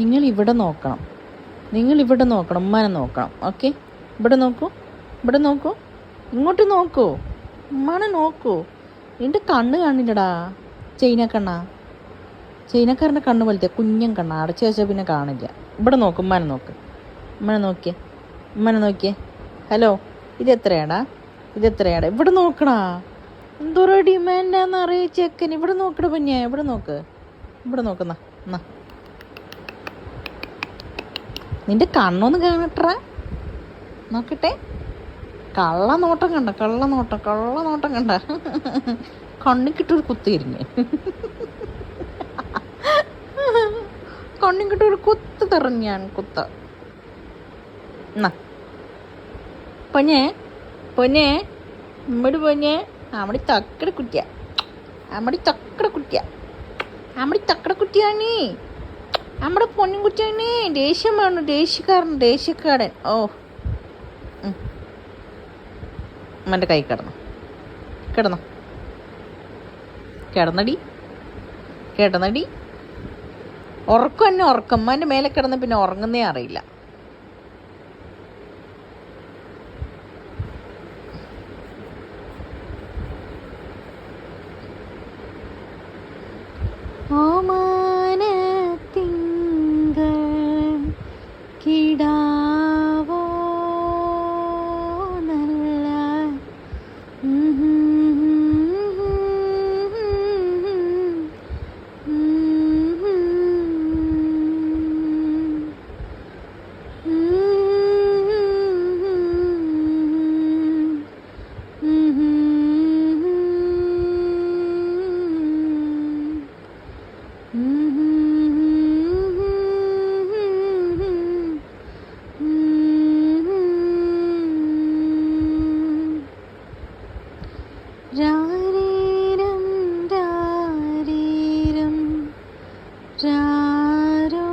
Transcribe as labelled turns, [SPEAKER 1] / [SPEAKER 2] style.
[SPEAKER 1] നിങ്ങൾ ഇവിടെ നോക്കണം. നിങ്ങൾ ഇവിടെ നോക്കണം. ഉമ്മാനെ നോക്കണം. ഓക്കെ? ഇവിടെ നോക്കൂ. ഇവിടെ നോക്കൂ. ഇങ്ങോട്ട് നോക്കൂ. ഉമ്മാനെ നോക്കൂ. എന്റെ കണ്ണ് കാണില്ലടാ. ചൈന കണ്ണ. ചൈനക്കാരന്റെ കണ്ണ് പോലത്തെ കുഞ്ഞൻ കണ്ണ. അടച്ചു വെച്ചാൽ പിന്നെ കാണില്ല. ഇവിടെ നോക്ക്. ഉമ്മാനെ നോക്ക്. ഉമ്മനെ നോക്കിയേ. ഉമ്മനെ നോക്കിയേ. ഹലോ. ഇത് എത്രയാടാ ഇത് എത്രയാടാ ഇവിടെ നോക്കണാ. എന്തോരോ ഡിമാൻഡാന്ന് അറിയിച്ചേക്കൻ. ചെക്കൻ ഇവിടെ നോക്കട പിന്നെ ഇവിടെ നോക്ക്. ഇവിടെ നോക്കുന്ന എന്നാ നിന്റെ കണ്ണൊന്ന് കാണട്ടെ. നോക്കട്ടെ. കള്ള നോട്ടം കണ്ട കള്ള നോട്ടം കള്ള നോട്ടം കണ്ട. കണ്ണിക്കിട്ടൊരു കുത്തിയിരിഞ്ഞ് കണ്ണിക്കിട്ടൊരു കുത്ത് തെറഞ്ഞ് ഞാൻ കുത്ത. പൊന്നെ പൊന്നെ ഇമ്മടി പൊന്നെ. അമ്മടി തക്കട കുട്ടിയ. അമ്മടി തക്കട കുട്ടിയ. അമ്മടി തക്കട കുട്ടിയാണ് നമ്മുടെ പൊന്നും കുട്ടിയാണ് ദേഷ്യം വേണം ദേഷ്യക്കാരൻ ദേഷ്യക്കാരൻ. ഓ. ഉം. കൈ കിടന്നു. കിടന്നു? കിടന്നടി. കിടന്നടി. ഉറക്കം തന്നെ ഉറക്കം. ഉമ്മാന്റെ മേലെ കിടന്ന് പിന്നെ ഉറങ്ങുന്നേ അറിയില്ല. ഓമാനത്തിങ്കൾ രാരീരം രാരീരം രാരോ